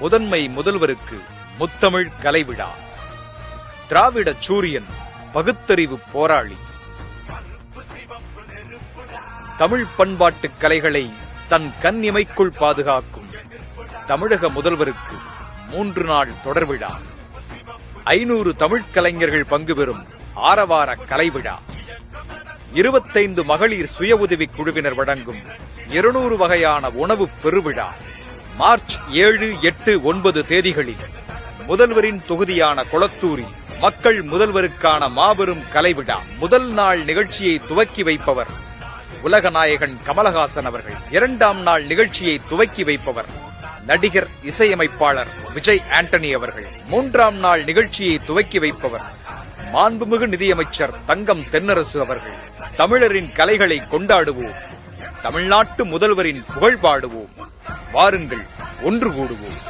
முதன்மை முதல்வருக்கு முத்தமிழ் கலைவிழா. திராவிட சூரியன் பகுத்தறிவு போராளி. தமிழ் பண்பாட்டு கலைகளை தன் கண் இமைக்குள் பாதுகாக்கும் தமிழக முதல்வருக்கு மூன்று நாள் தொடர் விழா. ஐநூறு தமிழ்க் கலைஞர்கள் பங்கு பெறும் ஆரவார கலை விழா இருபத்தைந்து மகளிர் சுய உதவி குழுவினர் வழங்கும் இருநூறு வகையான உணவு பெருவிழா. மார்ச் ஏழு எட்டு ஒன்பது தேதிகளில் முதல்வரின் தொகுதியான கொளத்தூரில் மக்கள் முதல்வருக்கான மாபெரும் கலைவிடா முதல் நாள் நிகழ்ச்சியை துவக்கி வைப்பவர் உலகநாயகன் கமலஹாசன் அவர்கள். இரண்டாம் நாள் நிகழ்ச்சியை துவக்கி வைப்பவர் நடிகர் இசையமைப்பாளர் விஜய் ஆண்டனி அவர்கள். மூன்றாம் நாள் நிகழ்ச்சியை துவக்கி வைப்பவர் மாண்புமிகு நிதியமைச்சர் தங்கம் தென்னரசு அவர்கள். தமிழரின் கலைகளை கொண்டாடுவோம். தமிழ்நாட்டு முதல்வரின் புகழ் பாடுவோம் வாருங்கள் ஒன்று கூடுவோம்.